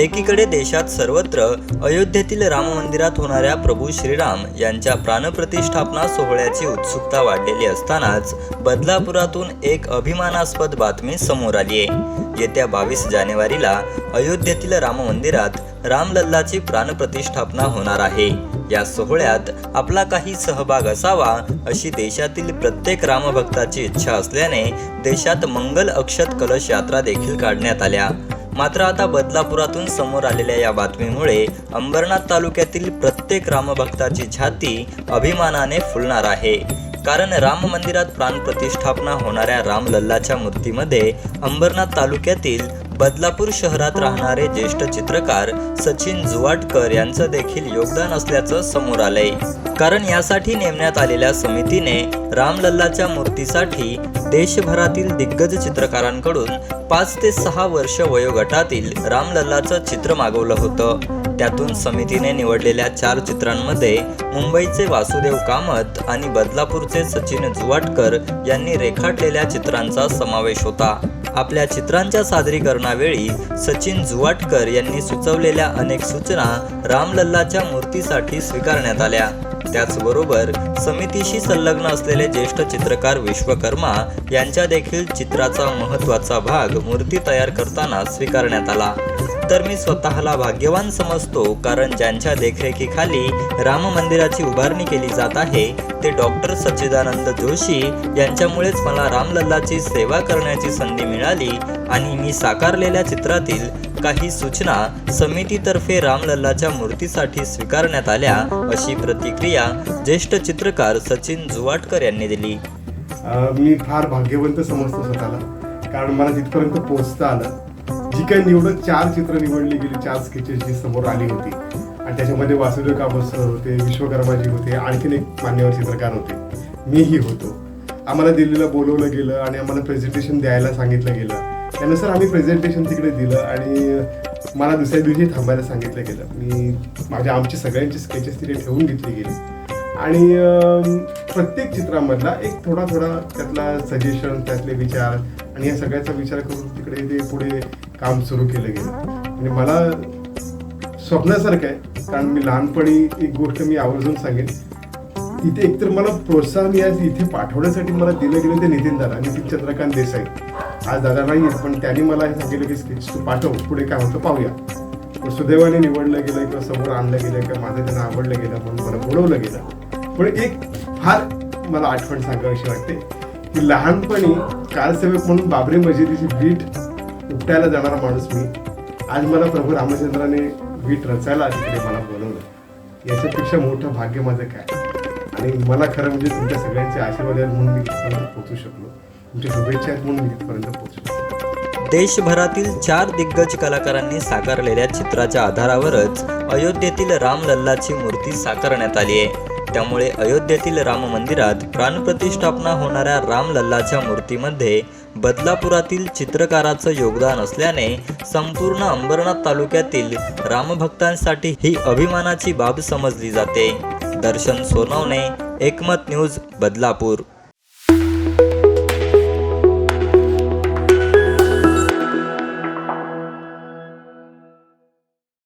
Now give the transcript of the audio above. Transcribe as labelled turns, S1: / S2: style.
S1: एकीकडे देशात सर्वत्र अयोध्येतील राम मंदिरात होणाऱ्या प्रभू श्रीराम यांच्या प्राणप्रतिष्ठापना सोहळ्याची उत्सुकता वाढलेली असतानाच बदलापुरातून एक अभिमानास्पद बातमी समोर आली आहे. येत्या बावीस जानेवारीला अयोध्येतील राम मंदिरात रामलल्लाची प्राणप्रतिष्ठापना होणार आहे. या सोहळ्यात आपला काही सहभाग असावा अशी देशातील प्रत्येक रामभक्ताची इच्छा असल्याने देशात मंगल अक्षत कलश यात्रा देखील काढण्यात आल्या. मात्र आता बदलापुरातून समोर आलेल्या या बातमीमुळे अंबरनाथ तालुक्यातील प्रत्येक रामभक्ताची छाती अभिमानाने फुलणार आहे. कारण राम मंदिरात प्राणप्रतिष्ठापना होणाऱ्या रामलल्लाच्या मूर्तीमध्ये अंबरनाथ तालुक्यातील बदलापूर शहरात राहणारे ज्येष्ठ चित्रकार सचिन जुवाटकर यांचं देखील योगदान असल्याचं समोर आलंय. कारण यासाठी नेमण्यात आलेल्या समितीने रामलल्लाच्या मूर्तीसाठी देशभरातील दिग्गज चित्रकारांकडून पाच ते सहा वर्ष वयोगटातील रामलल्लाचं चित्र मागवलं होतं. त्यातून समितीने निवडलेल्या चार चित्रांमध्ये मुंबईचे वासुदेव कामत आणि बदलापूरचे सचिन जुवाटकर यांनी रेखाटलेल्या चित्रांचा समावेश होता. आपल्या चित्रांच्या सादरीकरणावेळी सचिन जुवाटकर यांनी सुचवलेल्या अनेक सूचना रामलल्लाच्या मूर्तीसाठी स्वीकारण्यात आल्या. त्याचबरोबर समितीशी संलग्न असलेले ज्येष्ठ चित्रकार विश्वकर्मा यांच्या देखील चित्राचा महत्त्वाचा भाग मूर्ती तयार करताना स्वीकारण्यात आला. तर मी स्वतःला भाग्यवान समजतो कारण ज्यांच्या देखरेखीखाली राम मंदिराची उभारणी केली जात आहे ते डॉक्टर सच्चिदानंद जोशी यांच्यामुळेच मला रामलल्लाची सेवा करण्याची संधी मिळाली आणि मी साकारलेल्या चित्रातील काही सूचना समितीतर्फे रामलल्लाच्या मूर्तीसाठी स्वीकारण्यात आल्या अशी प्रतिक्रिया ज्येष्ठ चित्रकार सचिन जुवाटकर यांनी दिली.
S2: मी फार भाग्यवंत समजतो स्वतःला कारण मला तिथपर्यंत पोहोचता आलं जी काही निवडक चार चित्र निवडली गेली चार स्केचेस जी समोर आली होती. आणि त्याच्यामध्ये वासुदेव कामत सर होते विश्वकर्माजी होते आणखीन एक मान्यवर चित्रकार होते. मीही होतो. आम्हाला दिल्लीला बोलवलं गेलं आणि आम्हाला प्रेझेंटेशन द्यायला सांगितलं गेलं. त्यानुसार आम्ही प्रेझेंटेशन तिकडे दिलं आणि मला दुसऱ्या दिवशी थांबायला सांगितलं गेलं. मी माझ्या आमची सगळ्यांची स्केचेस तिथे ठेवून घेतली गेली. आणि प्रत्येक चित्रामधला एक थोडा थोडा त्यातला सजेशन त्यातले विचार आणि या सगळ्याचा विचार करून तिकडे ते पुढे काम सुरू केलं गेलं. आणि मला स्वप्नासारखं आहे कारण मी लहानपणी एक गोष्ट मी आवर्जून सांगेन. इथे एकतर मला प्रोत्साहन या इथे पाठवण्यासाठी मला दिलं गेलं ते नितीन दादा नितीन चंद्रकांत देसाई. आज दादा नाही आहेत, पण त्यांनी मला हे सांगितलं की स्केच तू पाठव पुढे काय होतं पाहूया. सुदैवाने निवडलं गेलं किंवा समोर आणलं गेलं किंवा माझं त्यांना आवडलं गेलं म्हणून मला बोलवलं गेलं. पण एक फार मला आठवण सांगावीशी वाटते की लहानपणी कारसेवक म्हणून बाबरी मशिदीची बीट उपटायला जाणारा माणूस मी. आज मला प्रभू रामचंद्राने वीट रचायला तिकडे मला बोलवलं. याच्यापेक्षा मोठं भाग्य माझं काय? आणि मला खरं म्हणजे तुमच्या सगळ्यांचे आशीर्वाद आहेत म्हणून मी तिथपर्यंत पोहोचू शकलो. तुमच्या शुभेच्छा आहेत म्हणून मी तिथपर्यंत पोहोचू शकलो.
S1: देशभरातील चार दिग्गज कलाकारांनी साकारलेल्या चित्राच्या आधारावरच अयोध्येतील रामलल्लाची मूर्ती साकारण्यात आली आहे. त्यामुळे अयोध्येतील राम मंदिरात प्राणप्रतिष्ठापना होणाऱ्या रामलल्लाच्या मूर्तीमध्ये बदलापुरातील चित्रकाराचं योगदान असल्याने संपूर्ण अंबरनाथ तालुक्यातील रामभक्तांसाठी ही अभिमानाची बाब समजली जाते. दर्शन सोनवणे एकमत न्यूज बदलापूर.